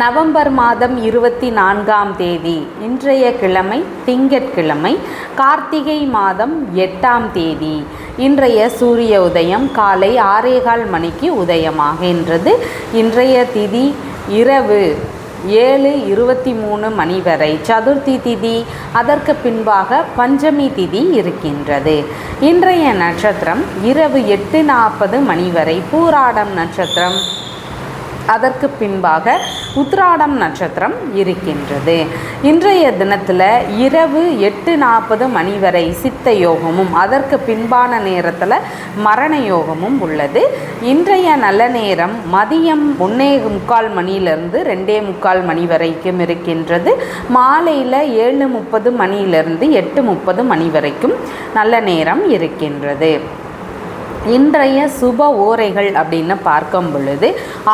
November மாதம் இருபத்தி நான்காம் தேதி இன்றைய கிழமை திங்கட்கிழமை கார்த்திகை மாதம் எட்டாம் தேதி. இன்றைய சூரிய உதயம் காலை ஆறேகால் மணிக்கு உதயமாகின்றது இன்றைய திதி இரவு ஏழு இருபத்தி மூணு மணி வரை சதுர்த்தி திதி. அதற்கு பின்பாக பஞ்சமி திதி இருக்கின்றது. இன்றைய நட்சத்திரம் இரவு எட்டு நாற்பது மணி வரை பூராடம் நட்சத்திரம். அதற்கு பின்பாக உத்ராடம் நட்சத்திரம் இருக்கின்றது. இன்றைய தினத்தில் இரவு எட்டு நாற்பது மணி வரை சித்த யோகமும் அதற்கு பின்பான நேரத்தில் மரண யோகமும் உள்ளது. இன்றைய நல்ல நேரம் மதியம் ஒன்னே முக்கால் மணியிலிருந்து ரெண்டே முக்கால் மணி வரைக்கும் இருக்கின்றது. மாலையில் ஏழு முப்பது மணியிலிருந்து எட்டு முப்பது மணி வரைக்கும் நல்ல நேரம் இருக்கின்றது. இன்றைய சுப ஓரைகள் அப்படின்னு பார்க்கும் பொழுது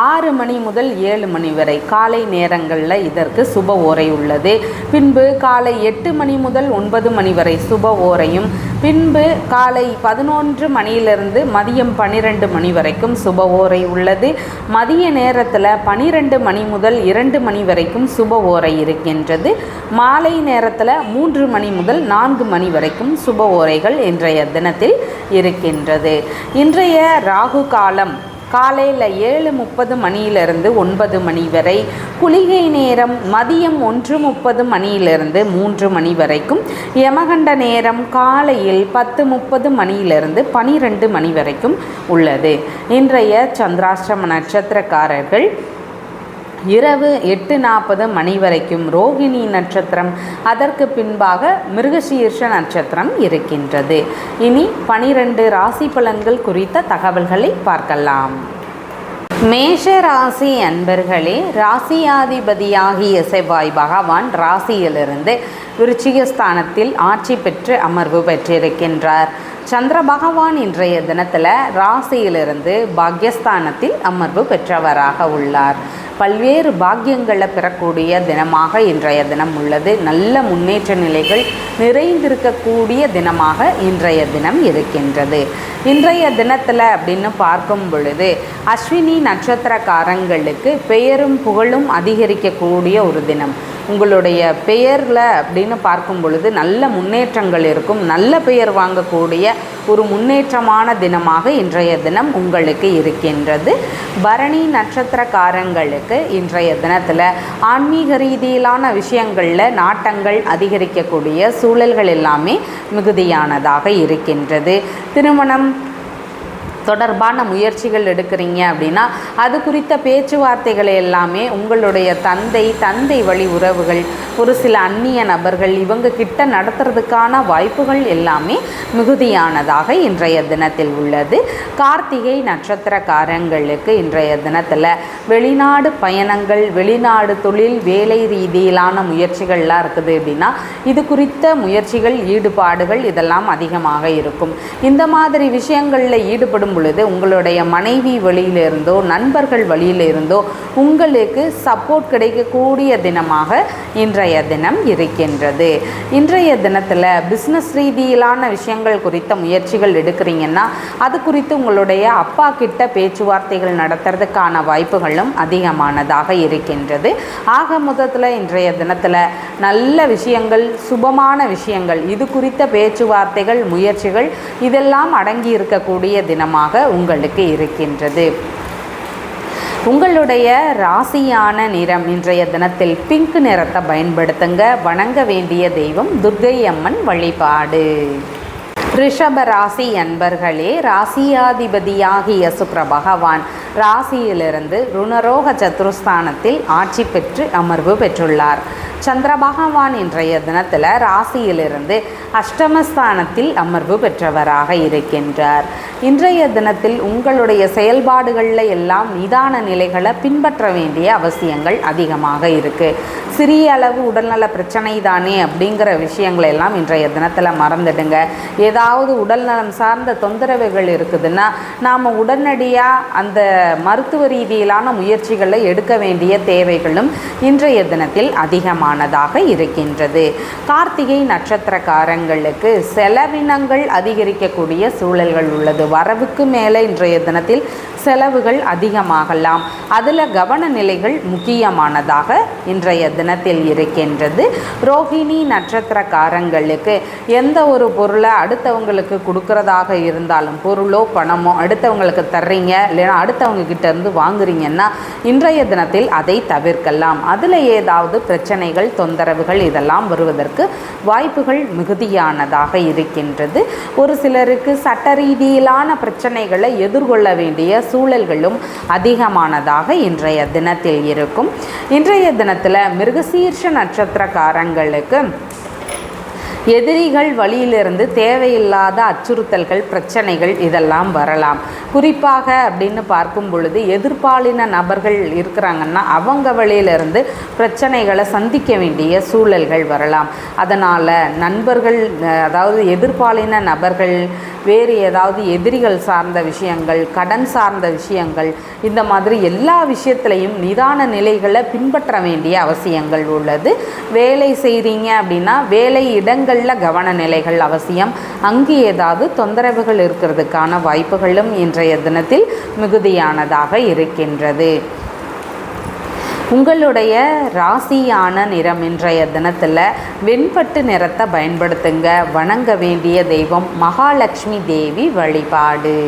ஆறு மணி முதல் ஏழு மணி வரை காலை நேரங்களில் இதற்கு சுப ஓரை உள்ளது. பின்பு காலை எட்டு மணி முதல் ஒன்பது மணி வரை சுப ஓரையும் பின்பு காலை பதினொன்று மணியிலிருந்து மதியம் பன்னிரெண்டு மணி வரைக்கும் சுப ஓரை உள்ளது. மதிய நேரத்தில் பனிரெண்டு மணி முதல் இரண்டு மணி வரைக்கும் சுப ஓரை இருக்கின்றது. மாலை நேரத்தில் மூன்று மணி முதல் நான்கு மணி வரைக்கும் சுப ஓரைகள் இன்றைய தினத்தில் இருக்கின்றது. இன்றைய ராகு காலம் காலையில் ஏழு முப்பது மணியிலிருந்து ஒன்பது மணி வரை குளிகை நேரம் மதியம் ஒன்று முப்பது மணியிலிருந்து மூன்று மணி வரைக்கும் யமகண்ட நேரம் காலையில் பத்து முப்பது மணியிலிருந்து பனிரெண்டு மணி வரைக்கும் உள்ளது. இன்றைய சந்திராஷ்டம நட்சத்திரக்காரர்கள் இரவு எட்டு நாற்பது மணி வரைக்கும் ரோகிணி நட்சத்திரம். அதற்கு பின்பாக மிருகசீர்ஷ நட்சத்திரம் இருக்கின்றது. இனி பனிரெண்டு ராசி பலன்கள் குறித்த தகவல்களை பார்க்கலாம். மேஷ ராசி அன்பர்களே ராசியாதிபதியாகிய செவ்வாய் பகவான் ராசியிலிருந்து விருச்சிகஸ்தானத்தில் ஆட்சி பெற்று அமர்வு பெற்றிருக்கின்றார். சந்திர பகவான் இன்றைய தினத்தில் ராசியிலிருந்து பாக்யஸ்தானத்தில் அமர்வு பெற்றவராக உள்ளார். பல்வேறு பாக்கியங்களை பெறக்கூடிய தினமாக இன்றைய தினம் உள்ளது. நல்ல முன்னேற்ற நிலைகள் நிறைந்திருக்கக்கூடிய தினமாக இன்றைய தினம் இருக்கின்றது. இன்றைய தினத்தில் அப்படின்னு பார்க்கும் பொழுது அஸ்வினி நட்சத்திரக்காரங்களுக்கு பெயரும் புகழும் அதிகரிக்கக்கூடிய ஒரு தினம். உங்களுடைய பெயரில் அப்படின்னு பார்க்கும் பொழுது நல்ல முன்னேற்றங்கள் இருக்கும். நல்ல பெயர் வாங்கக்கூடிய ஒரு முன்னேற்றமான தினமாக இன்றைய தினம் உங்களுக்கு இருக்கின்றது. பரணி நட்சத்திரக்காரங்களுக்கு இன்றைய தினத்தில் ஆன்மீக ரீதியிலான விஷயங்களில் நாட்டங்கள் அதிகரிக்கக்கூடிய சூழல்கள் எல்லாமே மிகுதியானதாக இருக்கின்றது. திருமணம் தொடர்பான முயற்சிகள் எடுக்கிறீங்க அப்படின்னா அது குறித்த பேச்சுவார்த்தைகளை எல்லாமே உங்களுடைய தந்தை தந்தை வழி உறவுகள் ஒரு சில அந்நிய நபர்கள் இவங்க கிட்ட நடத்துறதுக்கான வாய்ப்புகள் எல்லாமே மிகுதியானதாக இன்றைய தினத்தில் உள்ளது. கார்த்திகை நட்சத்திரக்காரங்களுக்கு இன்றைய தினத்தில் வெளிநாடு பயணங்கள் வெளிநாடு தொழில் வேலை ரீதியிலான முயற்சிகள்லாம் இருக்குது அப்படின்னா இது குறித்த முயற்சிகள் ஈடுபாடுகள் இதெல்லாம் அதிகமாக இருக்கும். இந்த மாதிரி விஷயங்களில் ஈடுபடும் பொழுது உங்களுடைய மனைவி வழியிலிருந்தோ நண்பர்கள் வழியிலிருந்தோ உங்களுக்கு சப்போர்ட் கிடைக்கக்கூடிய தினமாக இன்றைய தினம் இருக்கின்றது. இன்றைய தினத்தில் பிஸ்னஸ் ரீதியிலான விஷயங்கள் குறித்த முயற்சிகள் எடுக்கிறீங்கன்னா அது குறித்து உங்களுடைய அப்பா கிட்ட பேச்சுவார்த்தைகள் நடத்துறதுக்கான வாய்ப்புகளும் அதிகமானதாக இருக்கின்றது. ஆக மொத்தத்தில் இன்றைய தினத்தில் நல்ல விஷயங்கள் சுபமான விஷயங்கள் இது குறித்த பேச்சுவார்த்தைகள் முயற்சிகள் இதெல்லாம் அடங்கி இருக்கக்கூடிய தினமாக உங்களுக்கு இருக்கின்றது. உங்களுடைய ராசியான நிறம் இன்றைய தினத்தில் பிங்க் நிறத்தை பயன்படுத்துங்க. வணங்க வேண்டிய தெய்வம் துர்கை அம்மன் வழிபாடு. ரிஷப ராசி அன்பர்களே ராசியாதிபதியாகிய சுக்கர பகவான் ராசியிலிருந்து ருணரோக சத்துருஸ்தானத்தில் ஆட்சி பெற்று அமர்வு பெற்றுள்ளார். சந்திர பகவான் இன்றைய தினத்தில் ராசியிலிருந்து அஷ்டமஸ்தானத்தில் அமர்வு பெற்றவராக இருக்கின்றார். இன்றைய தினத்தில் உங்களுடைய செயல்பாடுகளில் எல்லாம் நிதான நிலைகளை பின்பற்ற வேண்டிய அவசியங்கள் அதிகமாக இருக்குது சிறிய அளவு உடல்நல பிரச்சனை தானே அப்படிங்கிற விஷயங்களை எல்லாம் இன்றைய தினத்தில் மறந்துடுங்க. ஏதாவது உடல்நலம் சார்ந்த தொந்தரவுகள் இருக்குதுன்னா நாம் உடனடியாக அந்த மருத்துவ ரீதியிலான முயற்சிகளை எடுக்க வேண்டிய தேவைகளும் இன்றைய தினத்தில் அதிகமானதாக இருக்கின்றது. கார்த்திகை நட்சத்திரக்காரங்களுக்கு செலவினங்கள் அதிகரிக்கக்கூடிய சூழல்கள் உள்ளது. வரவுக்கு மேலே இன்றைய தினத்தில் செலவுகள் அதிகமாகலாம். அதில் கவன நிலைகள் முக்கியமானதாக இன்றைய தினத்தில் இருக்கின்றது. ரோஹிணி நட்சத்திரக்காரங்களுக்கு எந்த ஒரு பொருளை அடுத்த அடுத்தவங்களுக்கு கொடுக்கறதாக இருந்தாலும் பொருளோ பணமோ அடுத்தவங்களுக்கு தர்றீங்க இல்லைன்னா அடுத்தவங்க கிட்டேருந்து வாங்குறீங்கன்னா இன்றைய தினத்தில் அதை தவிர்க்கலாம். அதில் ஏதாவது பிரச்சனைகள் தொந்தரவுகள் இதெல்லாம் வருவதற்கு வாய்ப்புகள் மிகுதியானதாக இருக்கின்றது. ஒரு சிலருக்கு சட்ட ரீதியிலான பிரச்சனைகளை எதிர்கொள்ள வேண்டிய சூழல்களும் அதிகமானதாக இன்றைய தினத்தில் இருக்கும். இன்றைய தினத்தில் மிருகசீர்ஷ நட்சத்திரக்காரங்களுக்கு எதிரிகள் வழியிலிருந்து தேவையில்லாத அச்சுறுத்தல்கள் பிரச்சனைகள் இதெல்லாம் வரலாம். குறிப்பாக அப்படின்னு பார்க்கும் பொழுது எதிர்பாலின நபர்கள் இருக்கிறாங்கன்னா அவங்க வழியிலிருந்து பிரச்சனைகளை சந்திக்க வேண்டிய சூழல்கள் வரலாம். அதனால் நண்பர்கள் அதாவது எதிர்பாலின நபர்கள் வேறு ஏதாவது எதிரிகள் சார்ந்த விஷயங்கள் கடன் சார்ந்த விஷயங்கள் இந்த மாதிரி எல்லா விஷயத்துலையும் நிதான நிலைகளை பின்பற்ற வேண்டிய அவசியங்கள் உள்ளது. வேலை செய்கிறீங்க அப்படின்னா வேலை இடங்கள் இடங்களில் கவன நிலைகள் அவசியம். அங்கு ஏதாவது தொந்தரவுகள் இருக்கிறதுக்கான வாய்ப்புகளும் இன்றைய தினத்தில் மிகுதியானதாக இருக்கின்றது. உங்களுடைய ராசியான நிறம் இன்றைய தினத்தில் வெண்பட்டு நிறத்தை பயன்படுத்துங்க. வணங்க வேண்டிய தெய்வம் மகாலட்சுமி தேவி வழிபாடு.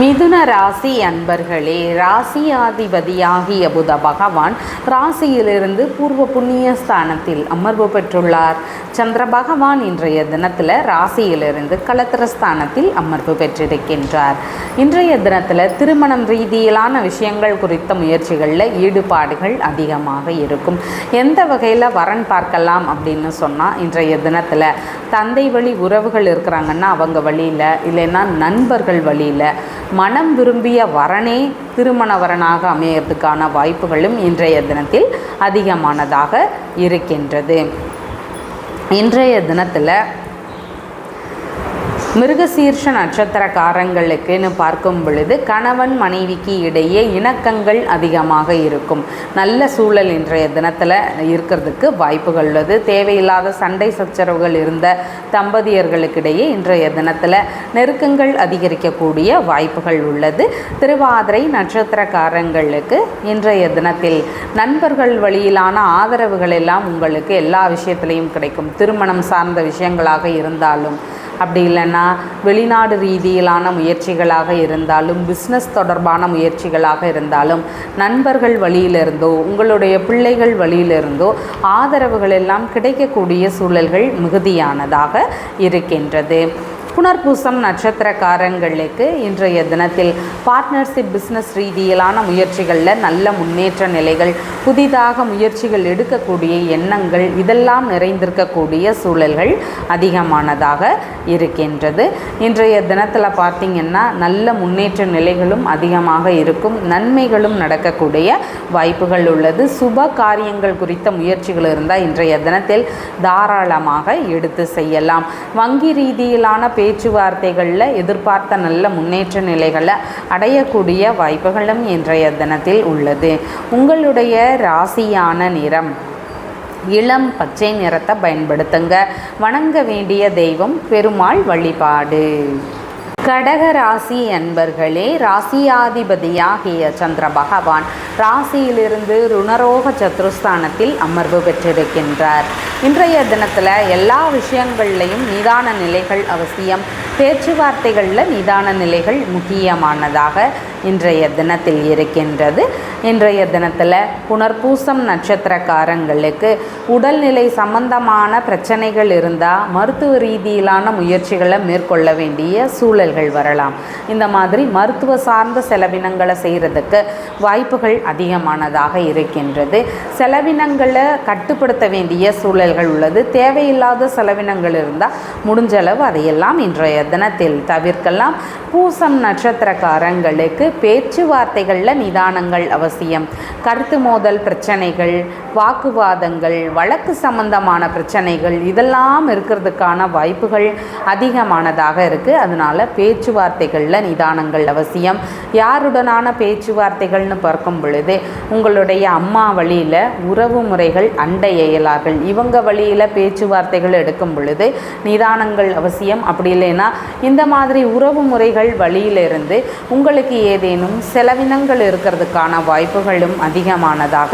மிதுன ராசி அன்பர்களே ராசியாதிபதியாகிய புத பகவான் ராசியிலிருந்து பூர்வ புண்ணிய ஸ்தானத்தில் அமர்வு பெற்றுள்ளார். சந்திர பகவான் இன்றைய தினத்தில் ராசியிலிருந்து களத்திரஸ்தானத்தில் அமர்வு பெற்றிருக்கின்றார். இன்றைய தினத்தில் திருமணம் ரீதியிலான விஷயங்கள் குறித்த முயற்சிகளில் ஈடுபாடுகள் அதிகமாக இருக்கும். எந்த வகையில் வரன் பார்க்கலாம் அப்படின்னு சொன்னால் இன்றைய தினத்தில் தந்தை வழி உறவுகள் இருக்கிறாங்கன்னா அவங்க வழியில் இல்லைன்னா நண்பர்கள் வழியில் மனம் விரும்பிய வரனே திருமண வரனாக அமையறதுக்கான வாய்ப்புகளும் இன்றைய தினத்தில் அதிகமானதாக இருக்கின்றது. இன்றைய தினத்தில் மிருகசீர்ஷ நட்சத்திரக்காரங்களுக்குன்னு பார்க்கும் பொழுது கணவன் மனைவிக்கு இடையே இணக்கங்கள் அதிகமாக இருக்கும். நல்ல சூழல் இன்றைய தினத்தில் இருக்கிறதுக்கு வாய்ப்புகள் உள்ளது. தேவையில்லாத சண்டை சச்சரவுகள் இருந்த தம்பதியர்களுக்கிடையே இன்றைய தினத்தில் நெருக்கங்கள் அதிகரிக்கக்கூடிய வாய்ப்புகள் உள்ளது. திருவாதிரை நட்சத்திரக்காரங்களுக்கு இன்றைய தினத்தில் நண்பர்கள் வழியிலான ஆதரவுகள் எல்லாம் உங்களுக்கு எல்லா விஷயத்திலையும் கிடைக்கும். திருமணம் சார்ந்த விஷயங்களாக இருந்தாலும் அப்படி இல்லைன்னா வெளிநாடு ரீதியிலான முயற்சிகளாக இருந்தாலும் பிஸ்னஸ் தொடர்பான முயற்சிகளாக இருந்தாலும் நண்பர்கள் வழியிலிருந்தோ உங்களுடைய பிள்ளைகள் வழியிலிருந்தோ ஆதரவுகள் எல்லாம் கிடைக்கக்கூடிய சூழல்கள் மிகுதியானதாக இருக்கின்றது. புனர்பூசம் நட்சத்திரக்காரங்களுக்கு இன்றைய தினத்தில் பார்ட்னர்ஷிப் பிஸ்னஸ் ரீதியிலான முயற்சிகளில் நல்ல முன்னேற்ற நிலைகள் புதிதாக முயற்சிகள் எடுக்கக்கூடிய எண்ணங்கள் இதெல்லாம் நிறைந்திருக்கக்கூடிய சூழல்கள் அதிகமானதாக இருக்கின்றது. இன்றைய தினத்தில் பார்த்திங்கன்னா நல்ல முன்னேற்ற நிலைகளும் அதிகமாக இருக்கும் நன்மைகளும் நடக்கக்கூடிய வாய்ப்புகள் உள்ளது. சுப காரியங்கள் குறித்த முயற்சிகள் இருந்தால் இன்றைய தினத்தில் தாராளமாக எடுத்து செய்யலாம். வங்கி ரீதியிலான பேச்சுவார்த்தைகளில் எதிர்பார்த்த நல்ல முன்னேற்ற நிலைகளை அடையக்கூடிய வாய்ப்புகளும் இன்றைய தினத்தில் உள்ளது. உங்களுடைய ராசியான நிறம் இளம் பச்சை நிறத்தை பயன்படுத்துங்க. வணங்க வேண்டிய தெய்வம் பெருமாள் வழிபாடு. கடக ராசி அன்பர்களே ராசியாதிபதியாகிய சந்திர பகவான் ராசியிலிருந்து ருணரோக சத்ருஸ்தானத்தில் அமர்வு பெற்றிருக்கின்றார். இன்றைய தினத்தில் எல்லா விஷயங்கள்லையும் நிதான நிலைகள் அவசியம். பேச்சுவார்த்தைகளில் நிதான நிலைகள் முக்கியமானதாக இன்றைய தினத்தில் இருக்கின்றது. இன்றைய தினத்தில் புனர்பூசம் நட்சத்திரக்காரங்களுக்கு உடல்நிலை சம்பந்தமான பிரச்சனைகள் இருந்தால் மருத்துவ ரீதியிலான முயற்சிகளை மேற்கொள்ள வேண்டிய சூழல்கள் வரலாம். இந்த மாதிரி மருத்துவ சார்ந்த செலவினங்களை செய்கிறதுக்கு வாய்ப்புகள் அதிகமானதாக இருக்கின்றது. செலவினங்களை கட்டுப்படுத்த வேண்டிய சூழல்கள் உள்ளது. தேவையில்லாத செலவினங்கள் இருந்தால் முடிஞ்சளவு அதையெல்லாம் இன்றைய தினத்தில் தவிர்க்கலாம். பூசம் நட்சத்திரக்காரங்களுக்கு பேச்சுவார்த்தைகளில் நிதானங்கள் அவசியம். கருத்து மோதல் பிரச்சனைகள் வாக்குவாதங்கள் வழக்கு சம்பந்தமான பிரச்சனைகள் இதெல்லாம் இருக்கிறதுக்கான வாய்ப்புகள் அதிகமானதாக இருக்குது அதனால் பேச்சுவார்த்தைகளில் நிதானங்கள் அவசியம். யாருடனான பேச்சுவார்த்தைகள்னு பார்க்கும் பொழுது உங்களுடைய அம்மா வழியில் உறவு முறைகள் அண்டை இயலார்கள் இவங்க வழியில் பேச்சுவார்த்தைகள் எடுக்கும் பொழுது நிதானங்கள் அவசியம். அப்படி இல்லைன்னா இந்த மாதிரி உறவு முறைகள் வழியிலிருந்து உங்களுக்கு ஏதேனும் செலவினங்கள் இருக்கிறதுக்கான வாய்ப்புகளும் அதிகமானதாக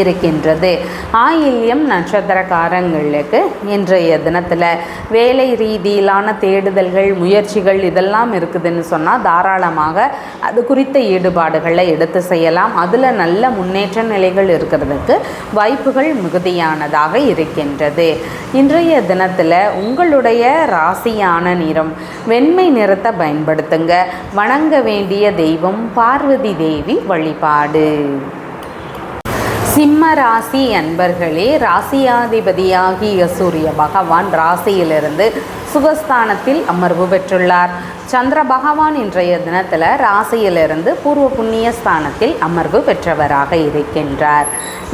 இருக்கின்றது. ஆயில்யம் நட்சத்திரக்காரங்களுக்கு இன்றைய தினத்தில் வேலை ரீதியிலான தேடுதல்கள் முயற்சிகள் இதெல்லாம் இருக்குதுன்னு சொன்னால் தாராளமாக அது குறித்த ஈடுபாடுகளை எடுத்து செய்யலாம். அதில் நல்ல முன்னேற்ற நிலைகள் இருக்கிறதுக்கு வாய்ப்புகள் மிகுதியானதாக இருக்கின்றது. இன்றைய தினத்தில் உங்களுடைய ராசியான நிறம் வெண்மை நிறத்தை பயன்படுத்துங்க. வணங்க வேண்டிய தெய்வம் பார்வதி தேவி வழிபாடு. சிம்ம ராசி அன்பர்களே ராசியாதிபதியாகிய சூரிய பகவான் ராசியிலிருந்து சுகஸ்தானத்தில் அமர்வு பெற்றுள்ளார். சந்திர பகவான் இன்றைய தினத்தில் ராசியிலிருந்து பூர்வ புண்ணிய ஸ்தானத்தில் அமர்வு பெற்றவராக இருக்கின்றார்.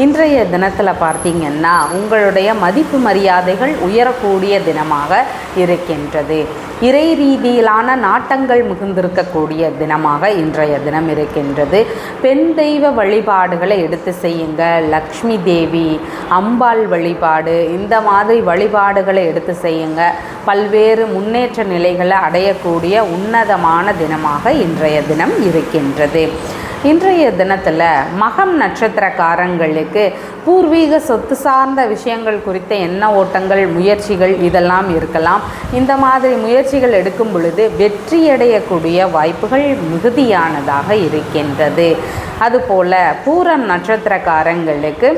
இன்றைய தினத்தில் பார்த்தீங்கன்னா உங்களுடைய மதிப்பு மரியாதைகள் உயரக்கூடிய தினமாக இருக்கின்றது. இறை ரீதியிலான நாட்டங்கள் மிகுந்திருக்கக்கூடிய தினமாக இன்றைய தினம் இருக்கின்றது. பெண் தெய்வ வழிபாடுகளை எடுத்து செய்யுங்க லக்ஷ்மி தேவி அம்பாள் வழிபாடு இந்த மாதிரி வழிபாடுகளை எடுத்து செய்யுங்க. பல்வேறு முன்னேற்ற நிலைகளை அடையக்கூடிய உன்னதமான தினமாக இன்றைய தினம் இருக்கின்றது. இன்றைய தினத்தில் மகம் நட்சத்திரக்காரங்களுக்கு பூர்வீக சொத்து சார்ந்த விஷயங்கள் குறித்த எண்ண ஓட்டங்கள் முயற்சிகள் இதெல்லாம் இருக்கலாம். இந்த மாதிரி முயற்சிகள் எடுக்கும் பொழுது வெற்றியடையக்கூடிய வாய்ப்புகள் மிகுதியானதாக இருக்கின்றது. அதுபோல் பூரம் நட்சத்திரக்காரங்களுக்கு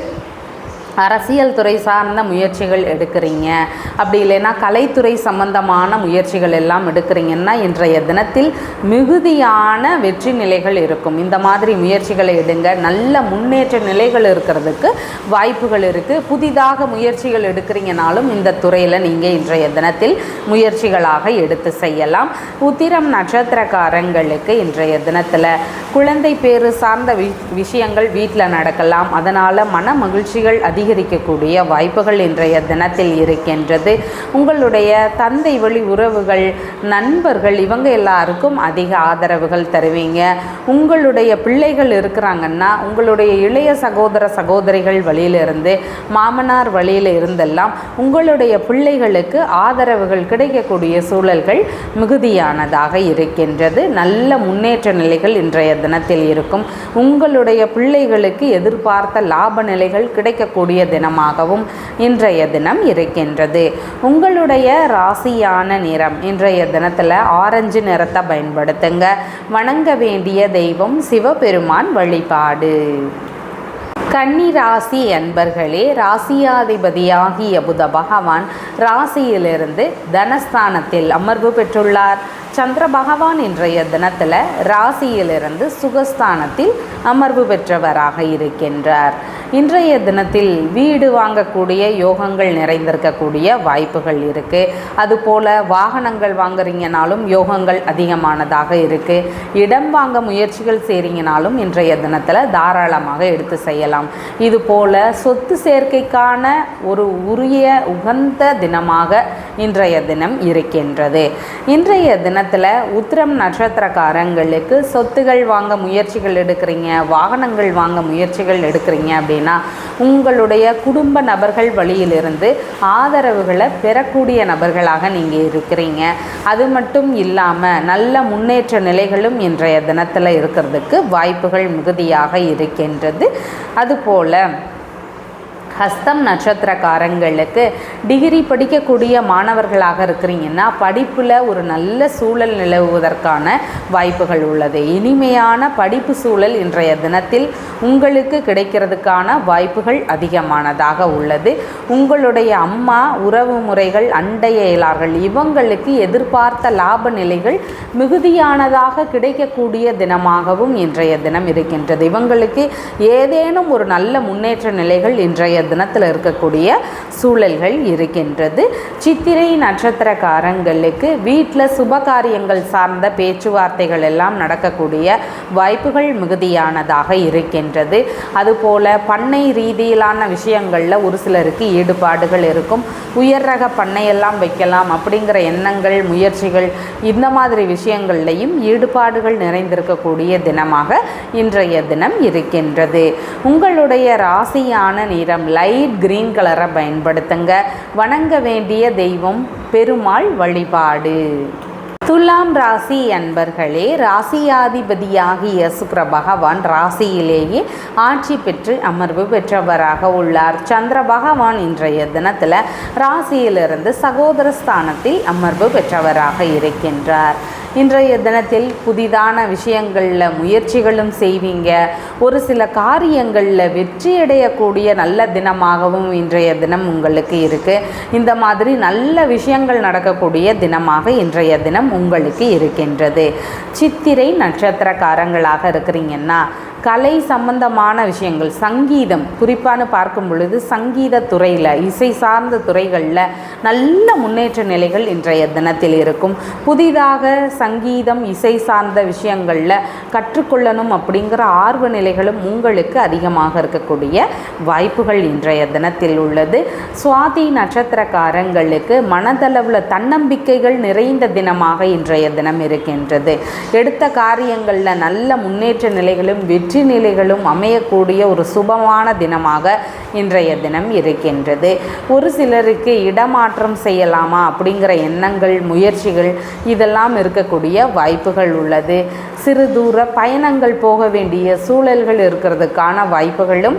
அரசியல் துறை சார்ந்த முயற்சிகள் எடுக்கிறீங்க. அப்படி இல்லைன்னா கலைத்துறை சம்பந்தமான முயற்சிகள் எல்லாம் எடுக்கிறீங்கன்னா இன்றைய தினத்தில் மிகுதியான வெற்றி நிலைகள் இருக்கும். இந்த மாதிரி முயற்சிகளை எடுங்க. நல்ல முன்னேற்ற நிலைகள் இருக்கிறதுக்கு வாய்ப்புகள் இருக்குது புதிதாக முயற்சிகள் எடுக்கிறீங்கனாலும் இந்த துறையில் நீங்கள் இன்றைய தினத்தில் முயற்சிகளாக எடுத்து செய்யலாம். உத்திரம் நட்சத்திரக்காரங்களுக்கு இன்றைய தினத்தில் குழந்தை பேறு சார்ந்த வி விஷயங்கள் வீட்டில் நடக்கலாம். அதனால் மன மகிழ்ச்சிகள் அதிகரிக்கக்கூடிய வாய்ப்புகள் இன்றைய தினத்தில் இருக்கின்றது. உங்களுடைய தந்தை வழி உறவுகள் நண்பர்கள் இவங்க எல்லாருக்கும் அதிக ஆதரவுகள் தருவீங்க. உங்களுடைய பிள்ளைகள் இருக்கிறாங்கன்னா உங்களுடைய இளைய சகோதர சகோதரிகள் வழியிலிருந்து மாமனார் வழியில் இருந்தெல்லாம் உங்களுடைய பிள்ளைகளுக்கு ஆதரவுகள் கிடைக்கக்கூடிய சூழல்கள் மிகுதியானதாக இருக்கின்றது. நல்ல முன்னேற்ற நிலைகள் இன்றைய தினத்தில் இருக்கும். உங்களுடைய பிள்ளைகளுக்கு எதிர்பார்த்த லாப நிலைகள் கிடைக்கக்கூடிய தினமாகவும் இன்றைய தினம் இருக்கின்றது. உங்களுடைய ராசியான நிறம் இன்றைய தினத்தில் ஆரஞ்சு நிறத்தை பயன்படுத்துங்க. வணங்க வேண்டிய தெய்வம் சிவபெருமான் வழிபாடு. கன்னி ராசி ராசியாதிபதியாகிய புத பகவான் ராசியிலிருந்து தனஸ்தானத்தில் அமர்வு பெற்றுள்ளார். சந்திர பகவான் இன்றைய தினத்தில் ராசியிலிருந்து சுகஸ்தானத்தில் அமர்வு பெற்றவராக இருக்கின்றார். இன்றைய தினத்தில் வீடு வாங்கக்கூடிய யோகங்கள் நிறைந்திருக்கக்கூடிய வாய்ப்புகள் இருக்குது அதுபோல் வாகனங்கள் வாங்குறீங்கனாலும் யோகங்கள் அதிகமானதாக இருக்குது இடம் வாங்க முயற்சிகள் செய்கிறீங்கனாலும் இன்றைய தினத்தில் தாராளமாக எடுத்து செய்யலாம். இதுபோல் சொத்து சேர்க்கைக்கான ஒரு உரிய உகந்த தினமாக இன்றைய தினம் இருக்கின்றது. இன்றைய தினம் தினத்தில் உத்திரம் நட்சத்திரக்காரங்களுக்கு சொத்துகள் வாங்க முயற்சிகள் எடுக்கிறீங்க வாகனங்கள் வாங்க முயற்சிகள் எடுக்கிறீங்க அப்படின்னா உங்களுடைய குடும்ப நபர்கள் வழியிலிருந்து ஆதரவுகளை பெறக்கூடிய நபர்களாக நீங்கள் இருக்கிறீங்க. அது மட்டும் இல்லாமல் நல்ல முன்னேற்ற நிலைகளும் இன்றைய தினத்தில் இருக்கிறதுக்கு வாய்ப்புகள் மிகுதியாக இருக்கின்றது. அதுபோல் ஹஸ்தம் நட்சத்திரக்காரங்களுக்கு டிகிரி படிக்கக்கூடிய மாணவர்களாக இருக்கிறீங்கன்னா படிப்பில் ஒரு நல்ல சூழல் நிலவுவதற்கான வாய்ப்புகள் உள்ளது. இனிமையான படிப்பு சூழல் இன்றைய தினத்தில் உங்களுக்கு கிடைக்கிறதுக்கான வாய்ப்புகள் அதிகமானதாக உள்ளது. உங்களுடைய அம்மா உறவு முறைகள் அண்டையலார்கள் இவங்களுக்கு எதிர்பார்த்த லாப நிலைகள் மிகுதியானதாக கிடைக்கக்கூடிய தினமாகவும் இன்றைய தினம் இருக்கின்றது. இவங்களுக்கு ஏதேனும் ஒரு நல்ல முன்னேற்ற நிலைகள் இன்றைய தினத்தில் இருக்கக்கூடிய சூழல்கள் இருக்கின்றது. சித்திரை நட்சத்திரக்காரங்களுக்கு வீட்டில் சுபகாரியங்கள் சார்ந்த பேச்சுவார்த்தைகள் எல்லாம் நடக்கக்கூடிய வாய்ப்புகள் மிகுதியானதாக இருக்கின்றது. அதுபோல் பண்ணை ரீதியிலான விஷயங்களில் ஒரு சிலருக்கு ஈடுபாடுகள் இருக்கும். உயர் ரக பண்ணையெல்லாம் வைக்கலாம் அப்படிங்கிற எண்ணங்கள் முயற்சிகள் இந்த மாதிரி விஷயங்கள்லையும் ஈடுபாடுகள் நிறைந்திருக்கக்கூடிய தினமாக இன்றைய தினம் இருக்கின்றது. உங்களுடைய ராசியான நிறம் லைட் கிரீன் கலரை பயன்படுத்துங்க. வணங்க வேண்டிய தெய்வம் பெருமாள் வழிபாடு. துலாம் ராசி அன்பர்களே ராசியாதிபதியாகிய சுக்கிர பகவான் ராசியிலேயே ஆட்சி பெற்று அமர்வு பெற்றவராக உள்ளார். சந்திர பகவான் இன்றைய தினத்தில் ராசியிலிருந்து சகோதர ஸ்தானத்தில் அமர்வு பெற்றவராக இருக்கின்றார். இன்றைய தினத்தில் புதிதான விஷயங்களில் முயற்சிகளும் செய்வீங்க. ஒரு சில காரியங்களில் வெற்றியடையக்கூடிய நல்ல தினமாகவும் இன்றைய தினம் உங்களுக்கு இருக்குது இந்த மாதிரி நல்ல விஷயங்கள் நடக்கக்கூடிய தினமாக இன்றைய தினம் உங்களுக்கு இருக்கின்றது. சித்திரை நட்சத்திரக்காரங்களாக இருக்கிறீங்கன்னா கலை சம்பந்தமான விஷயங்கள் சங்கீதம். குறிப்பான பார்க்கும் பொழுது சங்கீத துறையில் இசை சார்ந்த துறைகளில் நல்ல முன்னேற்ற நிலைகள் இன்றைய தினத்தில் இருக்கும். புதிதாக சங்கீதம் இசை சார்ந்த விஷயங்களில் கற்றுக்கொள்ளணும் அப்படிங்கிற ஆர்வ நிலைகளும் உங்களுக்கு அதிகமாக இருக்கக்கூடிய வாய்ப்புகள் இன்றைய தினத்தில் உள்ளது. சுவாதி நட்சத்திரக்காரங்களுக்கு மனதளவில் தன்னம்பிக்கைகள் நிறைந்த தினமாக இன்றைய தினம் இருக்கின்றது. எடுத்த காரியங்களில் நல்ல முன்னேற்ற நிலைகளும் வெற்றி நிலைகளும் அமையக்கூடிய ஒரு சுபமான தினமாக இன்றைய தினம் இருக்கின்றது. ஒரு சிலருக்கு இடமாற்றம் செய்யலாமா அப்படிங்கிற எண்ணங்கள் முயற்சிகள் இதெல்லாம் இருக்கக்கூடிய வாய்ப்புகள் உள்ளது. சிறு தூர பயணங்கள் போக வேண்டிய சூழல்கள் இருக்கிறதுக்கான வாய்ப்புகளும்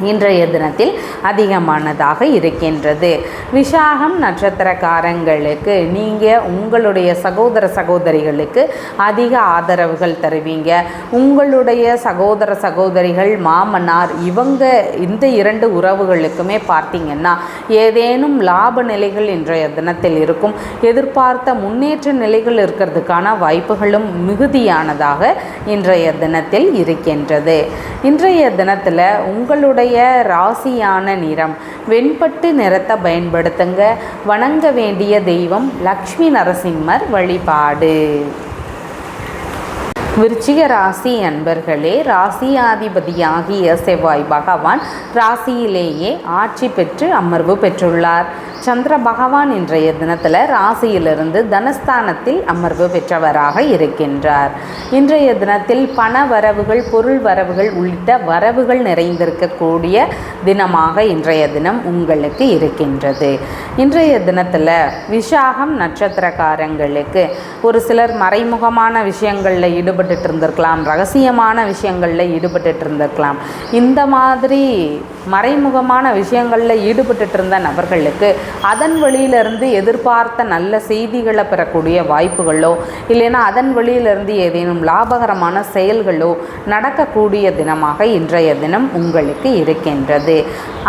இன்றைய தினத்தில் அதிகமானதாக இருக்கின்றது. விசாகம் நட்சத்திரக்காரங்களுக்கு நீங்கள் உங்களுடைய சகோதர சகோதரிகளுக்கு அதிக ஆதரவுகள் தருவீங்க. உங்களுடைய சகோதர சகோதரிகள் மாமனார் இவங்க இந்த இரண்டு உறவுகளுக்குமே பார்த்தீங்கன்னா ஏதேனும் லாப நிலைகள் இன்றைய தினத்தில் இருக்கும். எதிர்பார்த்த முன்னேற்ற நிலைகள் இருக்கிறதுக்கான வாய்ப்புகளும் மிகுதியானதாக இன்றைய தினத்தில் இருக்கின்றது. இன்றைய தினத்தில் உங்களுடைய ராசியான நிறம். வெண்பட்டு நிறத்தை பயன்படுத்துங்க. வணங்க வேண்டிய தெய்வம் லக்ஷ்மி நரசிம்மர் வழிபாடு. விருச்சிக ராசி அன்பர்களே ராசியாதிபதியாகிய செவ்வாய் பகவான் ராசியிலேயே ஆட்சி பெற்று அமர்வு பெற்றுள்ளார். சந்திர பகவான் இன்றைய தினத்தில் ராசியிலிருந்து தனஸ்தானத்தில் அமர்வு பெற்றவராக இருக்கின்றார். இன்றைய தினத்தில் பண வரவுகள் பொருள் வரவுகள் உள்ளிட்ட வரவுகள் நிறைந்திருக்கக்கூடிய தினமாக இன்றைய தினம் உங்களுக்கு இருக்கின்றது. இன்றைய தினத்தில் விசாகம் நட்சத்திரக்காரங்களுக்கு ஒரு சிலர் மறைமுகமான விஷயங்களில் ஈடுபட்டு இருந்திருக்கலாம் ரகசியமான விஷயங்களில் ஈடுபட்டு இருந்திருக்கலாம் இந்த மாதிரி மறைமுகமான விஷயங்களில் ஈடுபட்டுட்டு இருந்த நபர்களுக்கு அதன் வழியிலிருந்து எதிர்பார்த்த நல்ல செய்திகளை பெறக்கூடிய வாய்ப்புகளோ இல்லைன்னா அதன் வழியிலிருந்து ஏதேனும் லாபகரமான செயல்களோ நடக்கக்கூடிய தினமாக இன்றைய தினம் உங்களுக்கு இருக்கின்றது.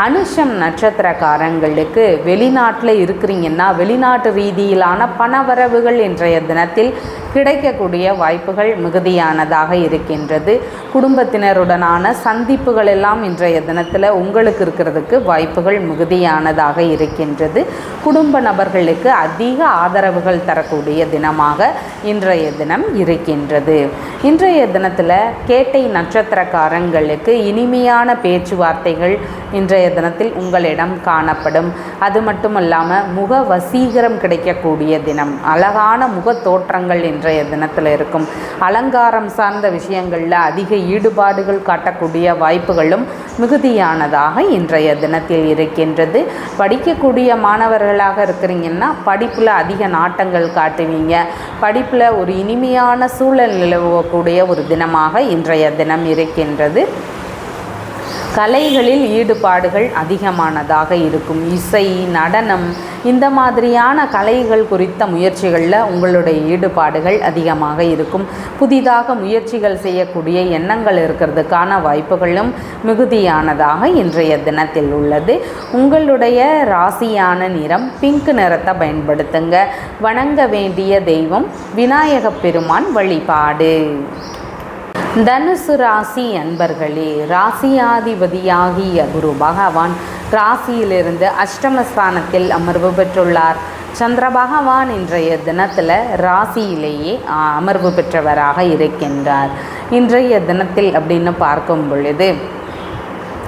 அனுஷம் நட்சத்திரக்காரங்களுக்கு வெளிநாட்டில் இருக்கிறீங்கன்னா வெளிநாட்டு ரீதியிலான பணவரவுகள் இன்றைய தினத்தில் கிடைக்கக்கூடிய வாய்ப்புகள் மிகுதியானதாக இருக்கின்றது. குடும்பத்தினருடனான சந்திப்புகள் எல்லாம் இன்றைய தினத்தில் உங்களுக்கு இருக்கிறதுக்கு வாய்ப்புகள் மிகுதியானதாக இருக்கின்றது. குடும்ப நபர்களுக்கு அதிக ஆதரவுகள் தரக்கூடிய தினமாக இன்றைய தினம் இருக்கின்றது. இன்றைய தினத்தில் கேட்டை நட்சத்திரக்காரங்களுக்கு இனிமையான பேச்சுவார்த்தைகள் இன்றைய தினத்தில் உங்களிடம் காணப்படும். அது மட்டும் இல்லாமல் முக வசீகரம் கிடைக்கக்கூடிய தினம் அழகான முக தோற்றங்கள் இன்றைய தினத்தில் இருக்கும். அலங்காரம் சார்ந்த விஷயங்களில் அதிக ஈடுபாடுகள் காட்டக்கூடிய வாய்ப்புகளும் மிகுதியானதாக இன்றைய தினத்தில் இருக்கின்றது. படிக்கக்கூடிய மாணவர்களாக இருக்கிறீங்கன்னா படிப்பில் அதிக நாட்டங்கள் காட்டுவீங்க. படிப்பில் ஒரு இனிமையான சூழல் நிலவக்கூடிய ஒரு தினமாக இன்றைய தினம் இருக்கின்றது. கலைகளில் ஈடுபாடுகள் அதிகமானதாக இருக்கும். இசை நடனம் இந்த மாதிரியான கலைகள் குறித்த முயற்சிகளில் உங்களுடைய ஈடுபாடுகள் அதிகமாக இருக்கும். புதிதாக முயற்சிகள் செய்யக்கூடிய எண்ணங்கள் இருக்கிறதுக்கான வாய்ப்புகளும் மிகுதியானதாக இன்றைய தினத்தில் உள்ளது. உங்களுடைய ராசியான நிறம் பிங்க் நிறத்தை பயன்படுத்துங்க. வணங்க வேண்டிய தெய்வம் விநாயகப் பெருமான் வழிபாடு. தனுசு ராசி அன்பர்களே ராசியாதிபதியாகிய குரு பகவான் ராசியிலிருந்து அஷ்டமஸ்தானத்தில் அமர்வு பெற்றுள்ளார். சந்திர பகவான் இன்றைய தினத்தில் ராசியிலேயே அமர்வு பெற்றவராக இருக்கின்றார். இன்றைய தினத்தில் அப்படின்னு பார்க்கும் பொழுது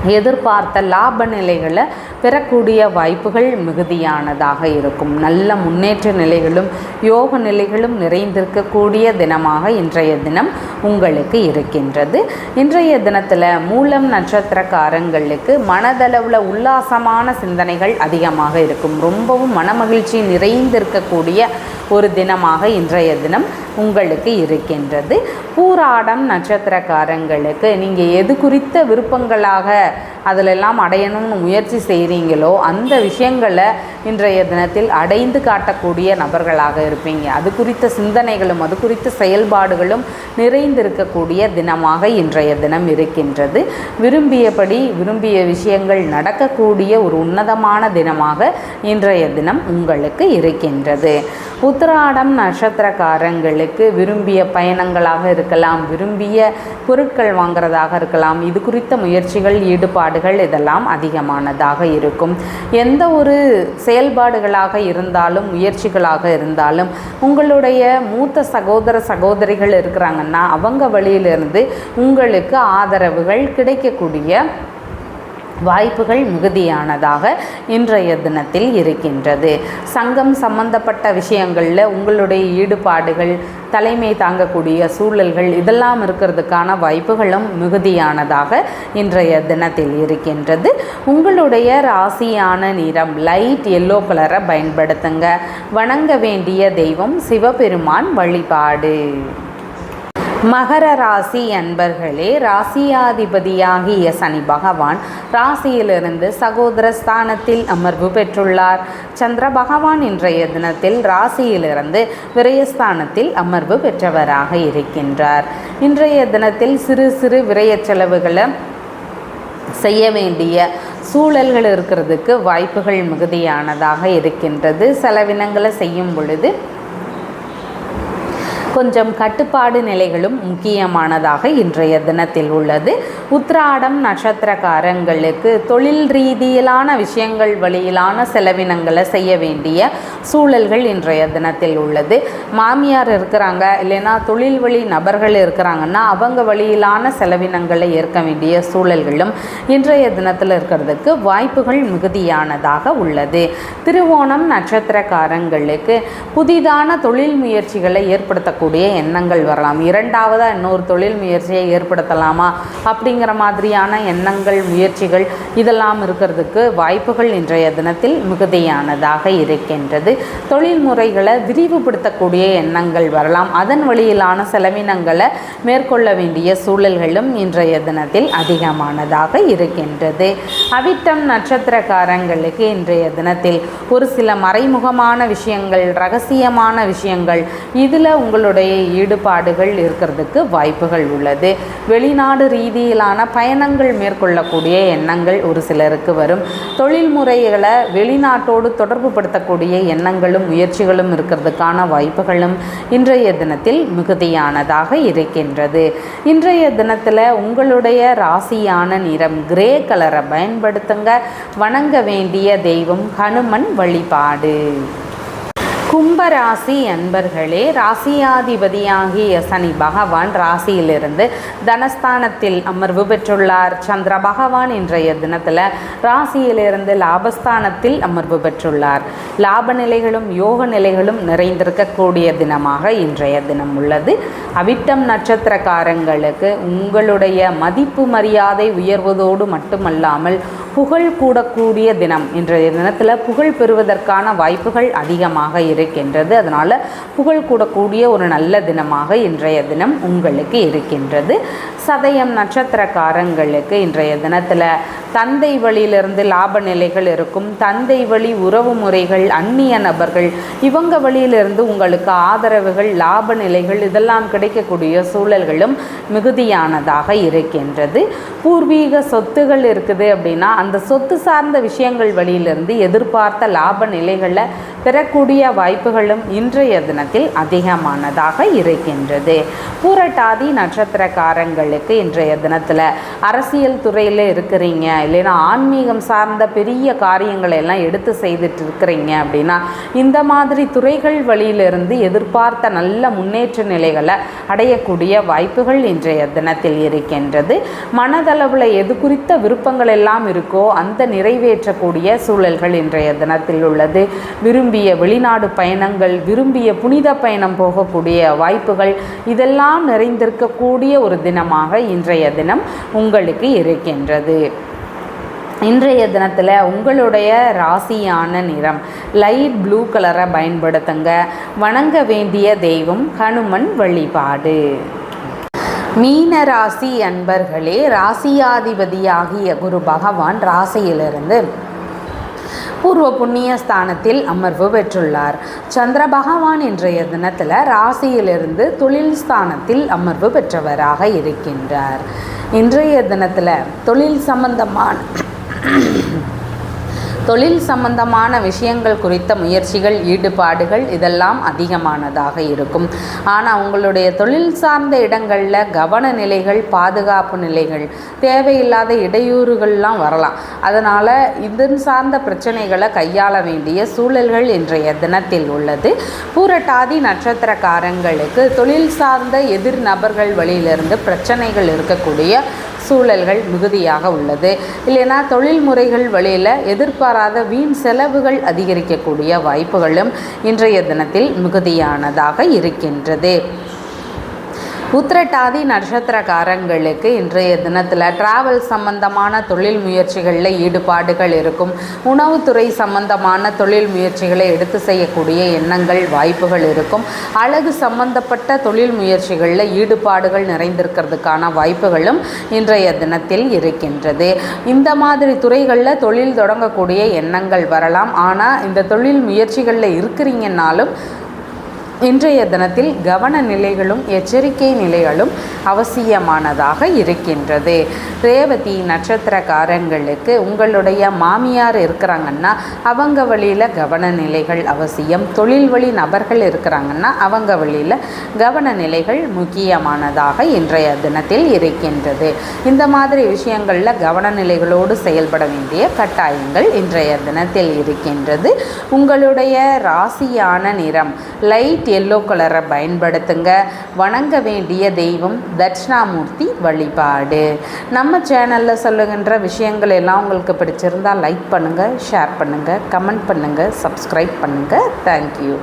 எதிர்பார்த்த லாப நிலைகளை பெறக்கூடிய வாய்ப்புகள் மிகுதியானதாக இருக்கும். நல்ல முன்னேற்ற நிலைகளும் யோக நிலைகளும் நிறைந்திருக்கக்கூடிய தினமாக இன்றைய தினம் உங்களுக்கு இருக்கின்றது. இன்றைய தினத்தில் மூலம் நட்சத்திரக்காரங்களுக்கு மனதளவில் உல்லாசமான சிந்தனைகள் அதிகமாக இருக்கும். ரொம்பவும் மனமகிழ்ச்சி நிறைந்திருக்கக்கூடிய ஒரு தினமாக இன்றைய தினம் உங்களுக்கு இருக்கின்றது. பூராடம் நட்சத்திரக்காரங்களுக்கு நீங்கள் எது குறித்த விருப்பங்களாக அதிலெல்லாம் அடையணும்னு முயற்சி செய்கிறீங்களோ அந்த விஷயங்களை இன்றைய தினத்தில் அடைந்து காட்டக்கூடிய நபர்களாக இருப்பீங்க. அது குறித்த சிந்தனைகளும் அது குறித்த செயல்பாடுகளும் நிறைந்திருக்கக்கூடிய தினமாக இன்றைய தினம் இருக்கின்றது. விரும்பியபடி விரும்பிய விஷயங்கள் நடக்கக்கூடிய ஒரு உன்னதமான தினமாக இன்றைய தினம் உங்களுக்கு இருக்கின்றது. உத்திராடம் நட்சத்திரக்காரங்களுக்கு விரும்பிய பயணங்களாக இருக்கலாம் விரும்பிய பொருட்கள் வாங்குறதாக இருக்கலாம் இது குறித்த முயற்சிகள் ஈடுபாடுகள் இதெல்லாம் அதிகமானதாக இருக்கும். எந்த ஒரு செயல்பாடுகளாக இருந்தாலும் முயற்சிகளாக இருந்தாலும் உங்களுடைய மூத்த சகோதர சகோதரிகள் இருக்கிறாங்கன்னா அவங்க வழியிலிருந்து உங்களுக்கு ஆதரவுகள் கிடைக்கக்கூடிய வாய்ப்புகள் மிகுதியானதாக இன்றைய தினத்தில் இருக்கின்றது. சங்கம் சம்பந்தப்பட்ட விஷயங்களில் உங்களுடைய ஈடுபாடுகள் தலைமை தாங்கக்கூடிய சூழல்கள் இதெல்லாம் இருக்கிறதுக்கான வாய்ப்புகளும் மிகுதியானதாக இன்றைய தினத்தில் இருக்கின்றது. உங்களுடைய ராசியான நிறம் லைட் எல்லோ கலரை பயன்படுத்துங்க. வணங்க வேண்டிய தெய்வம் சிவபெருமான் வழிபாடு. மகர ராசி அன்பர்களே ராசியாதிபதியாகிய சனி பகவான் ராசியிலிருந்து சகோதர ஸ்தானத்தில் அமர்வு பெற்றுள்ளார். சந்திர பகவான் இன்றைய தினத்தில் ராசியிலிருந்து விரயஸ்தானத்தில் அமர்வு பெற்றவராக இருக்கின்றார். இன்றைய தினத்தில் சிறு சிறு விரயச் செலவுகளை செய்ய வேண்டிய சூழல்கள் இருக்கிறதுக்கு வாய்ப்புகள் மிகுதியானதாக இருக்கின்றது. செலவினங்களை செய்யும் பொழுது கொஞ்சம் கட்டுப்பாடு நிலைகளும் முக்கியமானதாக இன்றைய தினத்தில் உள்ளது. உத்ராடம் நட்சத்திரக்காரங்களுக்கு தொழில் ரீதியிலான விஷயங்கள் வழியிலான செலவினங்களை செய்ய வேண்டிய சூழல்கள் இன்றைய தினத்தில் உள்ளது. மாமியார் இருக்கிறாங்க இல்லைன்னா தொழில் வழி நபர்கள் இருக்கிறாங்கன்னா அவங்க வழியிலான செலவினங்களை ஏற்க வேண்டிய சூழல்களும் இன்றைய தினத்தில் இருக்கிறதுக்கு வாய்ப்புகள் மிகுதியானதாக உள்ளது. திருவோணம் நட்சத்திரக்காரங்களுக்கு புதிதான தொழில் முயற்சிகளை ஏற்படுத்தக்கூடிய எண்ணங்கள் வரலாம். இரண்டாவதாக இன்னொரு தொழில் முயற்சியை ஏற்படுத்தலாமா? அப்படிங்கிற மாதிரியான எண்ணங்கள் முயற்சிகள் இதெல்லாம் இருக்கிறதுக்கு வாய்ப்புகள் இன்றைய தினத்தில் மிகுதியானதாக இருக்கின்றது. தொழில் முறைகளை விரிவுபடுத்தக்கூடிய எண்ணங்கள் வரலாம். அதன் வழியிலான செலவினங்களை மேற்கொள்ள வேண்டிய சூழல்களும் இன்றைய தினத்தில் அதிகமானதாக இருக்கின்றது. அவிட்டம் நட்சத்திரக்காரங்களுக்கு இன்றைய தினத்தில் ஒரு சில மறைமுகமான விஷயங்கள் ரகசியமான விஷயங்கள் இதில் உங்களுடைய ஈடுபாடுகள் இருக்கிறதுக்கு வாய்ப்புகள் உள்ளது. வெளிநாடு ரீதியிலான பயணங்கள் மேற்கொள்ளக்கூடிய எண்ணங்கள் ஒரு சிலருக்கு வரும். தொழில் முறைகளை வெளிநாட்டோடு தொடர்பு படுத்தக்கூடிய எண்ணங்களும் முயற்சிகளும் இருக்கிறதுக்கான வாய்ப்புகளும் இன்றைய தினத்தில் மிகுதியானதாக இருக்கின்றது. இன்றைய தினத்தில் உங்களுடைய ராசியான நிறம் கிரே கலரை பயன்படுத்துங்க. வணங்க வேண்டிய தெய்வம் ஹனுமன் வழிபாடு. கும்பராசி அன்பர்களே ராசியாதிபதியாகிய சனி பகவான் ராசியிலிருந்து தனஸ்தானத்தில் அமர்வு பெற்றுள்ளார். சந்திர பகவான் இன்றைய தினத்தில் ராசியிலிருந்து லாபஸ்தானத்தில் அமர்வு பெற்றுள்ளார். லாப நிலைகளும் யோக நிலைகளும் நிறைந்திருக்கக்கூடிய தினமாக இன்றைய தினம் உள்ளது. அவிட்டம் நட்சத்திரக்காரங்களுக்கு உங்களுடைய மதிப்பு மரியாதை உயர்வதோடு மட்டுமல்லாமல் புகழ் கூடக்கூடிய தினம். இன்றைய தினத்தில் புகழ் பெறுவதற்கான வாய்ப்புகள் அதிகமாக இருக்கின்றது. அதனால் புகழ் கூடக்கூடிய ஒரு நல்ல தினமாக இன்றைய தினம் உங்களுக்கு இருக்கின்றது. சதயம் நட்சத்திரக்காரங்களுக்கு இன்றைய தினத்தில் தந்தை வழியிலிருந்து லாப நிலைகள் இருக்கும். தந்தை வழி உறவு முறைகள் அந்நிய நபர்கள் இவங்க வழியிலிருந்து உங்களுக்கு ஆதரவுகள் லாப நிலைகள் இதெல்லாம் கிடைக்கக்கூடிய சூழல்களும் மிகுதியானதாக இருக்கின்றது. பூர்வீக சொத்துகள் இருக்குது அப்படின்னா அந்த சொத்து சார்ந்த விஷயங்கள் வழியிலிருந்து எதிர்பார்த்த லாப நிலைகளை பெறக்கூடிய வாய்ப்புகளும் இன்றைய தினத்தில் அதிகமானதாக இருக்கின்றது. பூரட்டாதி நட்சத்திரக்காரங்களுக்கு இன்றைய தினத்தில் அரசியல் துறையில் இருக்கிறீங்க. இல்லைன்னா ஆன்மீகம் சார்ந்த பெரிய காரியங்களை எல்லாம் எடுத்து செய்துட்டு இருக்கிறீங்க அப்படின்னா இந்த மாதிரி துறைகள் வழியிலிருந்து எதிர்பார்த்த நல்ல முன்னேற்ற நிலைகளை அடையக்கூடிய வாய்ப்புகள் இன்றைய தினத்தில் இருக்கின்றது. மனதளவில் எது குறித்த விருப்பங்கள் எல்லாம் இருக்கோ அந்த நிறைவேற்றக்கூடிய சூழல்கள் இன்றைய தினத்தில் உள்ளது. விரும்பிய வெளிநாடு பயணங்கள் விரும்பிய புனித பயணம் போகக்கூடிய வாய்ப்புகள் இதெல்லாம் நிறைந்திருக்கக்கூடிய ஒரு தினமாக இன்றைய தினம் உங்களுக்கு இருக்கின்றது. இன்றைய தினத்தில் உங்களுடைய ராசியான நிறம் லைட் ப்ளூ கலரை பயன்படுத்துங்க. வணங்க வேண்டிய தெய்வம் ஹனுமன் வழிபாடு. மீன ராசி அன்பர்களே ராசியாதிபதியாகிய குரு பகவான் ராசியிலிருந்து பூர்வ புண்ணிய ஸ்தானத்தில் அமர்வு பெற்றுள்ளார். சந்திர பகவான் இன்றைய தினத்தில் ராசியிலிருந்து தொழில் ஸ்தானத்தில் அமர்வு பெற்றவராக இருக்கின்றார். இன்றைய தினத்தில் தொழில் சம்பந்தமான தொழில் சம்பந்தமான விஷயங்கள் குறித்த முயற்சிகள் ஈடுபாடுகள் இதெல்லாம் அதிகமானதாக இருக்கும். ஆனால் உங்களுடைய தொழில் சார்ந்த இடங்களில் கவன நிலைகள் பாதுகாப்பு நிலைகள் தேவையில்லாத இடையூறுகள்லாம் வரலாம். அதனால் இதன் சார்ந்த பிரச்சனைகளை கையாள வேண்டிய சூழல்கள் இன்றைய தினத்தில் உள்ளது. பூரட்டாதி நட்சத்திரக்காரங்களுக்கு தொழில் சார்ந்த எதிர் நபர்கள் வழியிலிருந்து பிரச்சனைகள் இருக்கக்கூடிய சூழல்கள் மிகுதியாக உள்ளது. இல்லைன்னா தொழில் முறைகள் வழியில் எதிர்பாராத வீண் செலவுகள் அதிகரிக்கக்கூடிய வாய்ப்புகளும் இன்றைய தினத்தில் மிகுதியானதாக இருக்கின்றது. உத்திரட்டாதி நட்சத்திரக்காரங்களுக்கு இன்றைய தினத்தில் டிராவல் சம்பந்தமான தொழில் முயற்சிகளில் ஈடுபாடுகள் இருக்கும். உணவுத்துறை சம்பந்தமான தொழில் முயற்சிகளை எடுத்து செய்யக்கூடிய எண்ணங்கள் வாய்ப்புகள் இருக்கும். அழகு சம்பந்தப்பட்ட தொழில் முயற்சிகளில் ஈடுபாடுகள் நிறைந்திருக்கிறதுக்கான வாய்ப்புகளும் இன்றைய தினத்தில் இருக்கின்றது. இந்த மாதிரி துறைகளில் தொழில் தொடங்கக்கூடிய எண்ணங்கள் வரலாம். ஆனால் இந்த தொழில் முயற்சிகளில் இருக்கிறீங்கன்னாலும் இன்றைய தினத்தில் கவன நிலைகளும் எச்சரிக்கை நிலைகளும் அவசியமானதாக இருக்கின்றது. ரேவதி நட்சத்திரக்காரங்களுக்கு உங்களுடைய மாமியார் இருக்கிறாங்கன்னா அவங்க வழியில் கவன நிலைகள் அவசியம். தொழில் வழி நபர்கள் இருக்கிறாங்கன்னா அவங்க வழியில் கவன நிலைகள் முக்கியமானதாக இன்றைய தினத்தில் இருக்கின்றது. இந்த மாதிரி விஷயங்களில் கவன நிலைகளோடு செயல்பட வேண்டிய கட்டாயங்கள் இன்றைய தினத்தில் இருக்கின்றது. உங்களுடைய ராசியான நிறம் லைட் லைட் எல்லோ கலரை பயன்படுத்துங்க. வணங்க வேண்டிய தெய்வம் தட்சிணாமூர்த்தி வழிபாடு. நம்ம சேனலில் சொல்லுகின்ற விஷயங்கள் எல்லாம் உங்களுக்கு பிடிச்சிருந்தால் லைக் பண்ணுங்கள் ஷேர் பண்ணுங்கள் கமெண்ட் பண்ணுங்கள் சப்ஸ்கிரைப் பண்ணுங்கள் தேங்க்யூ